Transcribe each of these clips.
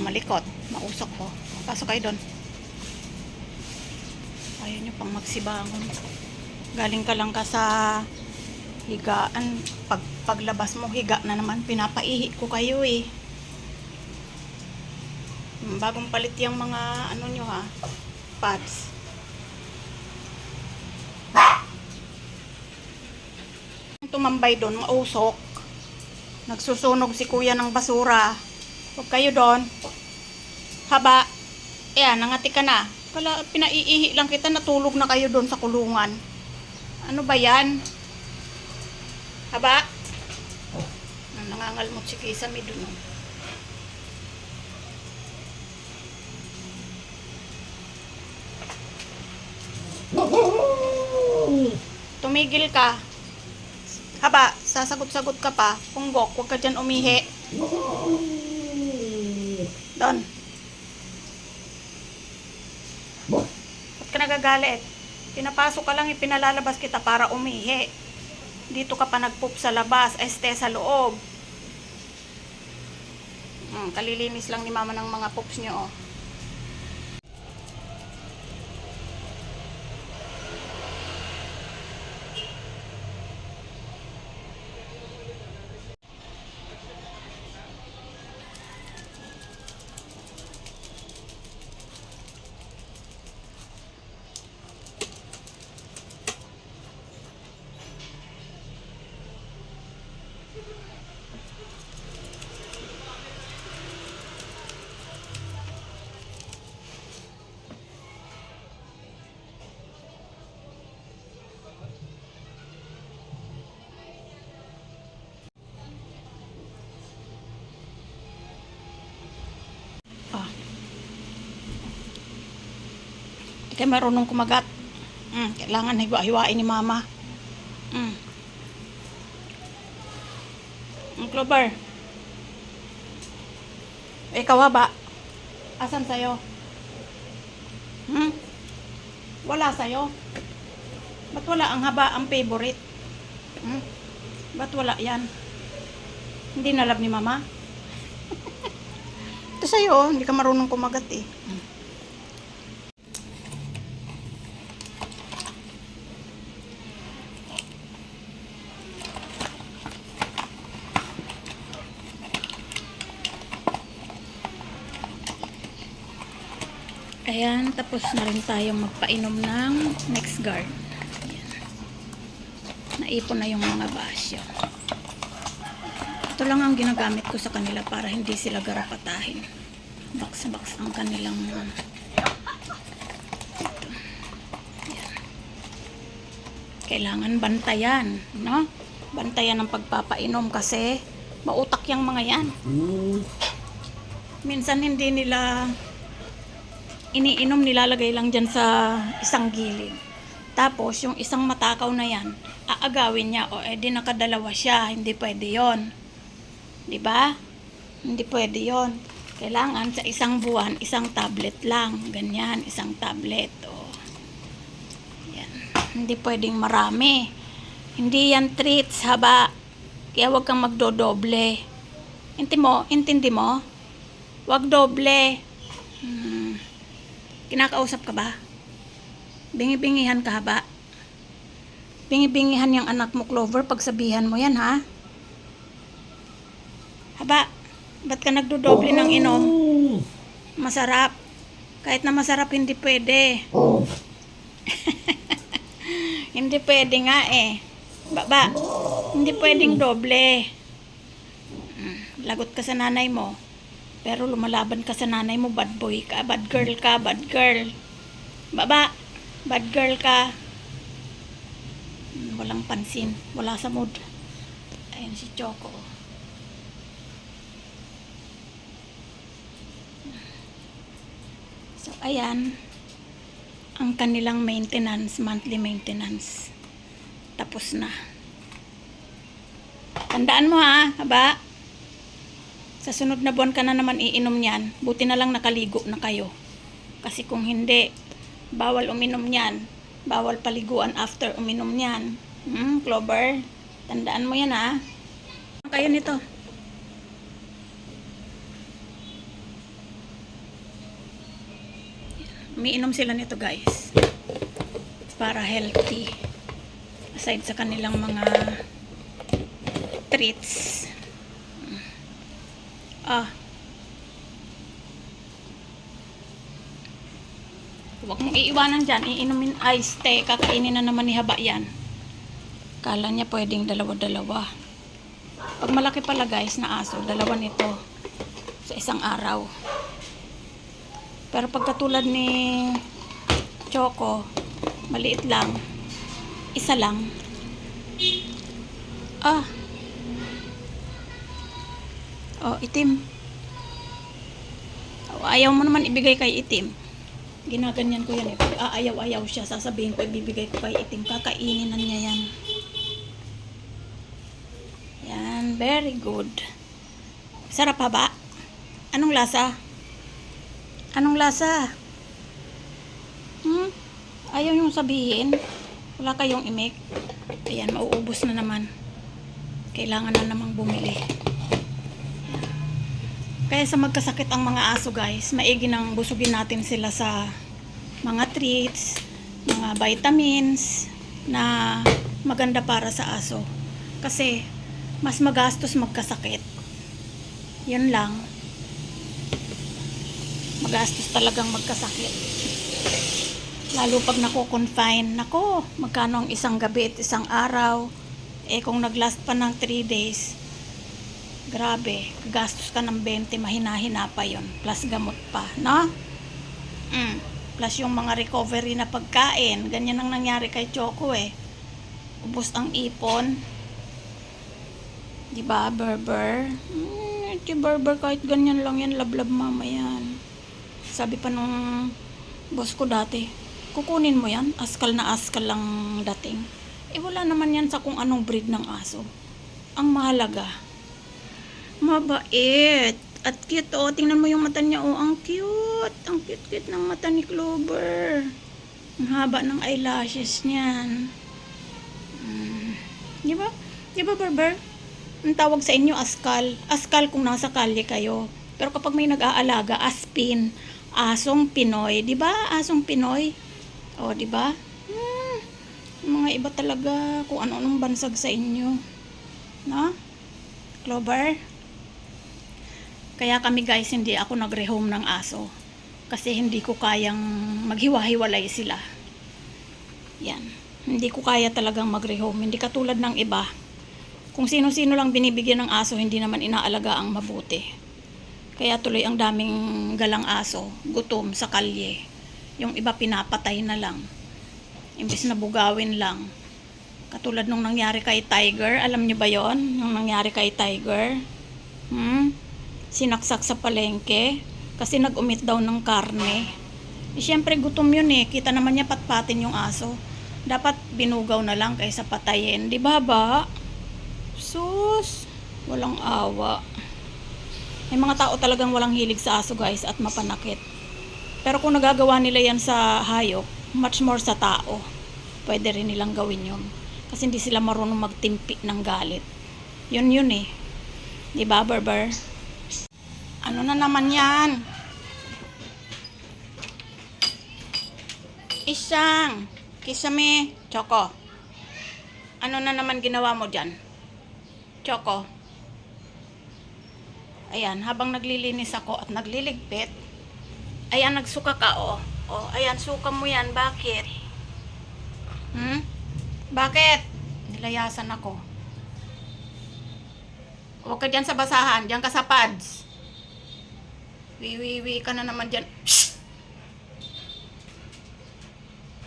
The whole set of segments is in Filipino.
Malikot. Mausok ko. Pasok kayo doon. Ayaw nyo pang magsibangon. Galing ka lang ka sa higaan. Pag, paglabas mo, higa na naman. Pinapaihi ko kayo eh. Hmm, Bagong palit yung mga ano nyo ha. Pads. Tumambay doon, mausok. Nagsusunog si kuya ng basura. Huwag kayo doon. Haba. Ayan, nangati ka na. Kala, pinaiihi lang kita, natulog na kayo doon sa kulungan. Ano ba yan? Haba. Nangangalmot si Kisame doon. Tumigil ka. Haba, sasagot-sagot ka pa. Punggok, huwag ka dyan umihi. Doon. Ba't ka nagagalit? Pinapasok ka lang, ipinalalabas kita para umihi. Dito ka pa nagpoop sa labas, este sa loob. Hmm, kalilinis lang ni mama ng mga poops niyo, oh. Di kayo marunong kumagat. Mm, kailangan hiwa-hiwain ni mama. Mm. Mm, Clover. Ikaw ba? Asan sa'yo? Hmm? Wala sa'yo? Ba't wala ang haba ang favorite? Hmm? Ba't wala yan? Hindi nalab ni mama? Ito sa'yo, hindi ka marunong kumagat eh. Ayan, tapos na rin tayong magpainom ng next guard. Ayan. Naipon na yung mga basyo. Ito lang ang ginagamit ko sa kanila para hindi sila garapatahin. Box-box ang kanilang ito. Ayan. Kailangan bantayan, no? Bantayan ang pagpapainom kasi mautak yung mga yan. Minsan hindi nila iniinom nilalagay lang dyan sa isang gilid. Tapos, yung isang matakaw na yan, aagawin niya, o edi nakadalawa siya, hindi pwede yon Di ba? Hindi pwede yon Kailangan sa isang buwan, isang tablet lang. Ganyan, isang tablet. O. Yan. Hindi pwedeng marami. Hindi yan treats, haba. Kaya wag kang magdodoble. Inti mo? Intindi mo? Wag doble. Hmm. Kinakausap ka ba? Bingi-bingihan ka ba? Bingi-bingihan yung anak mo, Clover, pagsabihan mo yan, ha? Haba, ba't ka nagdodoble ng inom? Masarap. Kahit na masarap, hindi pwede. hindi pwede nga eh. Baba, hindi pwedeng doble. Mm, Lagot ka sa nanay mo. Pero lumalaban ka sa nanay mo, bad boy ka, bad girl ka, bad girl. Baba, bad girl ka. Hmm, Walang pansin, wala sa mood. Ayan si Choco. So, ayan. Ang kanilang maintenance, monthly maintenance. Tapos na. Tandaan mo ha, haba. Sa sunod na buwan ka na naman iinom niyan, buti na lang nakaligo na kayo. Kasi kung hindi, bawal uminom niyan. Bawal paliguan after uminom niyan. Hmm, Clover, tandaan mo yan ha. Kayo nito? Umiinom sila nito guys. Para healthy. Aside sa kanilang mga treats. Ah. Huwag mong iiwanan dyan. Iinumin ice tea. Kakainin na naman ni Haba yan. Kala niya pwedeng dalawa-dalawa. Pag malaki pala guys na aso, dalawa nito sa isang araw. Pero pag katulad ni Choco, maliit lang. Isa lang. Ah. Oh, itim. Oh, ayaw mo naman ibigay kay itim. Ginaganyan ko yan eh. Aayaw-ayaw siya, sasabihin ko, ibibigay ko kay itim. Kakainin na niya yan. Yan, very good. Sarap pa ba? Anong lasa? Anong lasa? Hmm? Ayaw yung sabihin. Wala kayong imik. Ayan, mauubos na naman. Kailangan na namang bumili. Kaya sa magkasakit ang mga aso guys, maigi nang busugin natin sila sa mga treats, mga vitamins na maganda para sa aso. Kasi mas magastos magkasakit. Yun lang. Magastos talagang magkasakit. Lalo pag nako-confine, nako, magkano ang isang gabi at isang araw. Eh kung naglast pa ng 3 days, grabe, gastos ka ng 20, mahina-hina pa yon plus gamot pa, no? Mm. Plus yung mga recovery na pagkain, ganyan ang nangyari kay Choco eh. Ubus ang ipon. Di ba, Berber? Mm, si Berber kahit ganyan lang yan, lablab mama yan. Sabi pa nung boss ko dati, kukunin mo yan, askal na askal lang dating. Eh wala naman yan sa kung anong breed ng aso. Ang mahalaga, Mabait. At cute, oh. Tingnan mo yung mata niya, oh. Ang cute. Ang cute-cute ng mata ni Clover. Ang haba ng eyelashes niyan. Mm. Di ba? Di ba, Berber? Ang tawag sa inyo, askal. Askal kung nasa kalye kayo. Pero kapag may nag-aalaga, aspin. Asong Pinoy. Di ba? Asong Pinoy. O, di ba? Hmm. Mga iba talaga kung ano-anong bansag sa inyo. No? Clover? Kaya kami guys, hindi ako nag-rehome ng aso. Kasi hindi ko kayang maghiwa-hiwalay sila. Yan. Hindi ko kaya talagang mag-rehome. Hindi katulad ng iba. Kung sino-sino lang binibigyan ng aso, hindi naman inaalaga ang mabuti. Kaya tuloy ang daming galang aso, gutom sa kalye. Yung iba pinapatay na lang. Imbis na bugawin lang. Katulad nung nangyari kay Tiger. Alam niyo ba yon Yung nangyari kay Tiger. Hmm? Sinaksak sa palengke kasi nag-umit daw ng karne. Eh, syempre gutom yun eh. Kita naman niya patpatin yung aso. Dapat binugaw na lang kaysa patayin. Di ba ba? Sus, walang awa. May mga tao talagang walang hilig sa aso guys at mapanakit. Pero kung nagagawa nila yan sa hayop, much more sa tao. Pwede rin nilang gawin yun. Kasi hindi sila marunong magtimpi ng galit. Yun yun eh. Di ba, Berber? Ano na naman yan? Isang. Kisame. Choco. Ano na naman ginawa mo dyan? Choco. Ayan, habang naglilinis ako at nagliligpit, ayan, nagsuka ka, oh. Oh, ayan, suka mo yan. Bakit? Hmm? Bakit? Nilayasan ako. Huwag ka dyan sa basahan. Diyan ka sa pads. Wiwiwi ka na naman dyan. Shh!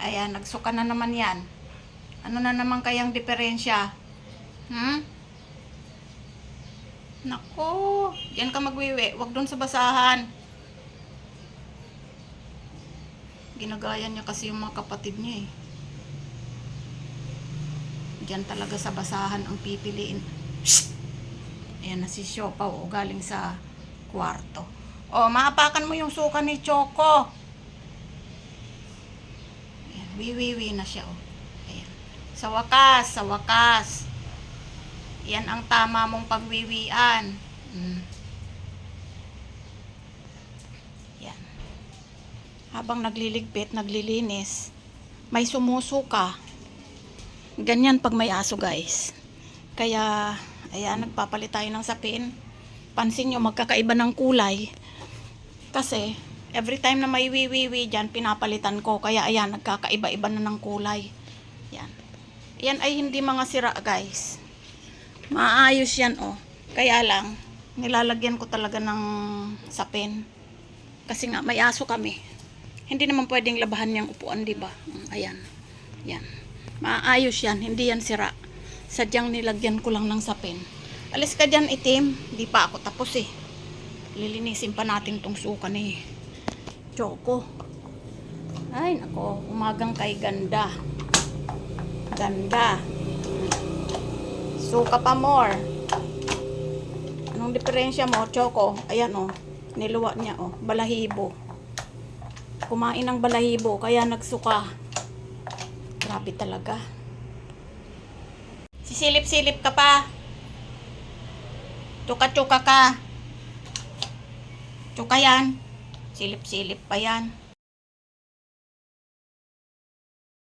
Ayan, nagsuka na naman yan. Ano na naman kayang diferensya? Hmm? Nako, yan ka magwiwi. Huwag doon sa basahan. Ginagaya niya kasi yung mga kapatid niya eh. Diyan talaga sa basahan ang pipiliin. Shh! Ayan na si Siopaw o galing sa kwarto. O, maapakan mo yung suka ni Choco. Ayan, wiwiwi na siya o. Ayan. Sa wakas, sa wakas. Yan ang tama mong pagwiwian. Mm. Yan. habang nagliligpit, naglilinis, may sumusuka. Ganyan pag may aso guys. Kaya, ayan, nagpapalit tayo ng sapin. Pansin nyo, magkakaiba ng kulay. Kasi, every time na may wiwiwi dyan, pinapalitan ko. Kaya, ayan, nagkakaiba-iba na ng kulay. Yan. Yan ay hindi mga sira guys. Maayos yan oh. Kaya lang, nilalagyan ko talaga ng sapin. Kasi nga, may aso kami. Hindi naman pwedeng labahan yung upuan, di ba? Mm, Ayan. Yan. Maayos yan. Hindi yan sira. Sadyang nilagyan ko lang ng sapin. Alis ka dyan, itim. Di pa ako tapos eh. Lilinisin pa natin tong suka ni Choco. Ay, nako. Umagang kay ganda. Ganda. Suka pa more. Anong diferensya mo, Choco? Ayan oh. Niluwa niya oh. Balahibo. Kumain ng balahibo, kaya nagsuka. Grabe talaga. Sisilip-silip ka pa. Tsuka-tsuka ka. Tsuka yan. Silip-silip pa yan.